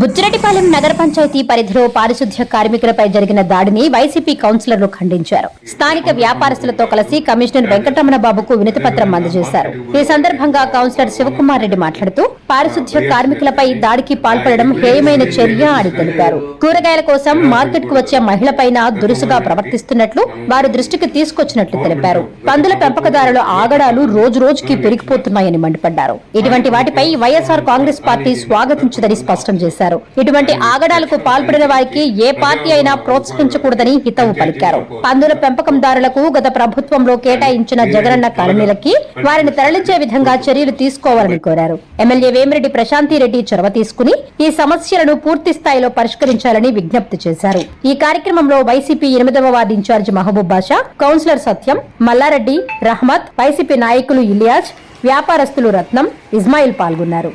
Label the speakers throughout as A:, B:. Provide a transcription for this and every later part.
A: బుచ్చిరెడ్డిపాలెం నగర పంచాయతీ పరిధిలో పారిశుద్ధ్య కార్మికులపై జరిగిన దాడిని వైసీపీ కౌన్సిలర్లు ఖండించారు. స్థానిక వ్యాపారస్తులతో కలిసి కమిషనర్ వెంకటరమణ బాబుకు వినతి పత్రం అందజేశారు. ఈ సందర్భంగా కౌన్సిలర్ శివకుమార్ రెడ్డి మాట్లాడుతూ పారిశుద్ధ్య కార్మికులపై దాడికి పాల్పడడం హేయమైన చర్య అని తెలిపారు. కూరగాయల కోసం మార్కెట్కు వచ్చే మహిళపైన దురుసుగా ప్రవర్తిస్తున్నట్లు వారి దృష్టికి తీసుకొచ్చినట్లు తెలిపారు. పందుల పెంపకదారుల ఆగడాలు రోజు రోజుకి పెరిగిపోతున్నాయని మండిపడ్డారు. ఇటువంటి వాటిపై వైఎస్ఆర్ కాంగ్రెస్ పార్టీ స్వాగతించదని స్పష్టం చేశారు. ఇటువంటి ఆగడాలకు పాల్పడిన వారికి ఏ పార్టీ అయినా ప్రోత్సహించకూడదని హితవు పలికారు. పందుల పెంపకందారులకు గత ప్రభుత్వంలో కేటాయించిన జగనన్న కాలనీలకి వారిని తరలించే విధంగా చర్యలు తీసుకోవాలని కోరారు. ఎమ్మెల్యే వేమిరెడ్డి ప్రశాంతిరెడ్డి చొరవ తీసుకుని ఈ సమస్యలను పూర్తి స్థాయిలో పరిష్కరించాలని విజ్ఞప్తి చేశారు. ఈ కార్యక్రమంలో వైసీపీ ఎనిమిదవ ward incharge Mahaboob Basha councillor Satyam Mallareddy Rahmat YCP నాయకులు ఇలియాజ్ వ్యాపారస్తులు రత్నం ఇస్మాయిల్ పాల్గొన్నారు.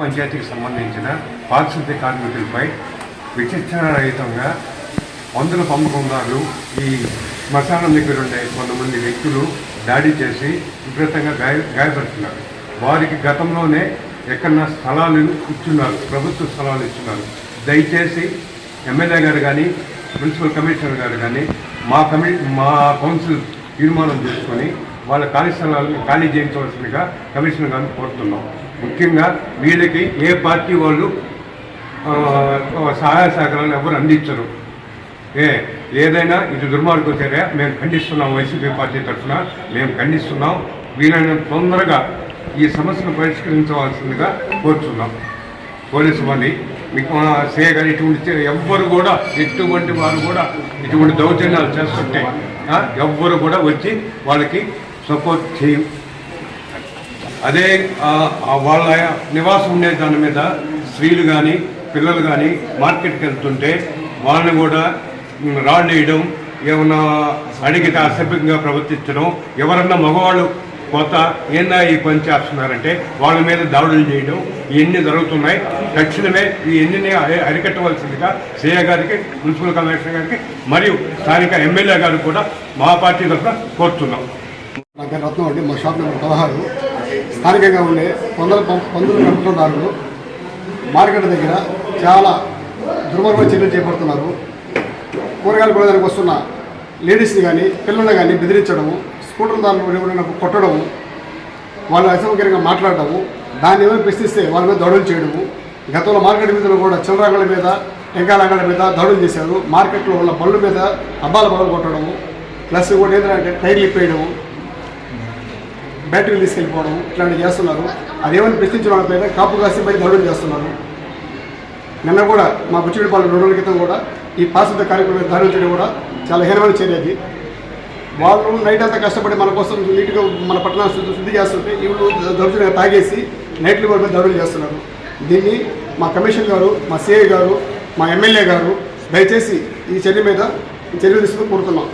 B: పంచాయతీకి సంబంధించిన పారిశుద్ధ్య కార్మికులపై విచక్షణరహితంగా వందల పంపకందారులు ఈ శ్మశానం దగ్గర ఉండే కొంతమంది వ్యక్తులు దాడి చేసి విపరీతంగా గాయ గాయపడుతున్నారు. వారికి గతంలోనే ఎక్కడన్నా స్థలాలు ఇచ్చున్నారు ప్రభుత్వ స్థలాలు ఇచ్చున్నారు. దయచేసి ఎమ్మెల్యే గారు కానీ మున్సిపల్ కమిషనర్ గారు కానీ మా కమి మా కౌన్సిల్ తీర్మానం చేసుకొని వాళ్ళ ఖాళీ స్థలాలను ఖాళీ చేయించవలసిందిగా కమిషనర్ గారిని కోరుతున్నాం. ముఖ్యంగా వీళ్ళకి ఏ పార్టీ వాళ్ళు సహాయ సహకారాలు ఎవరు అందించరు. ఏ ఏదైనా ఇది దుర్మార్గం సరే మేము ఖండిస్తున్నాం వైసీపీ పార్టీ తరఫున మేము ఖండిస్తున్నాం. వీలైన తొందరగా ఈ సమస్యను పరిష్కరించవలసిందిగా కోరుతున్నాం పోలీసు వారిని మీకు చేయగానే ఇటువంటి ఎవ్వరు కూడా ఎటువంటి వారు కూడా ఇటువంటి దౌర్జన్యాలు చేస్తుంటే ఎవ్వరు కూడా వచ్చి వాళ్ళకి సపోర్ట్ చేయం అదే వాళ్ళ నివాసం ఉండే దాని మీద స్త్రీలు కానీ పిల్లలు కానీ మార్కెట్కి వెళ్తుంటే వాళ్ళని కూడా ఉమ్, రాళ్ళు వేయడం ఏమన్నా అడిగితే అసభ్యంగా ప్రవర్తించడం ఎవరన్నా మగవాళ్ళు కొత్త ఏందా ఈ పని చేస్తున్నారంటే వాళ్ళ మీద దాడులు చేయడం ఇవన్నీ జరుగుతున్నాయి. తక్షణమే ఈ ఎన్ని అరికట్టవలసిందిగా సీఏ గారికి మున్సిపల్ కమిషనర్ గారికి మరియు స్థానిక ఎమ్మెల్యే గారికి కూడా మా పార్టీ తరఫున కోరుతున్నాం.
C: నా రత్నం అండి. మా షాప్ నెంబర్ పదహారు. స్థానికంగా ఉండే పందుల పం- పందుల పెంపకందారులు మార్కెట్ దగ్గర చాలా దుర్మార్గ చర్యలు చేపడుతున్నారు. కూరగాయలు కొనడానికి వస్తున్న లేడీస్ని కానీ పిల్లల్ని కానీ బెదిరించడము స్కూటర్ దారులు ఎవరైనా కొట్టడము వాళ్ళు అసౌకర్యంగా మాట్లాడటము దాన్ని ఏమైనా ప్రశ్నిస్తే వాళ్ళ మీద దాడులు చేయడము గతంలో మార్కెట్ మీద కూడా చిల్లరంగల మీద టెంకాయల మీద దాడులు చేశారు. మార్కెట్లో ఉన్న బళ్ళు మీద అబ్బాల బళ్ళు కొట్టడము ప్లస్ కూడా ఏంటంటే టైర్లు ఇప్పేయడము బ్యాటరీలు తీసుకెళ్ళిపోవడం ఇట్లాంటివి చేస్తున్నారు. అదేమని ప్రశ్నించిన వాళ్ళ మీద కాపు కాసి పై దాడులు చేస్తున్నారు. నిన్న కూడా మా బుచ్చిడిపాలెం రెండు రోజుల క్రితం కూడా ఈ పారిశుద్ధ కార్యక్రమం దాడులు చేయడం కూడా చాలా హీనమైన చర్య అది. వాళ్ళు నైట్ అంతా కష్టపడి మన కోసం నీట్గా మన పట్టణాన్ని శుద్ధి శుద్ధి చేస్తుంటే వీళ్ళు దౌర్జన్యంగా తాగేసి నైట్లు వాళ్ళ మీద దాడులు చేస్తున్నారు. దీన్ని మా కమిషన్ గారు మా సిఐ గారు మా ఎమ్మెల్యే గారు దయచేసి ఈ చర్య మీద చర్యలు తీసుకుని కోరుతున్నాం.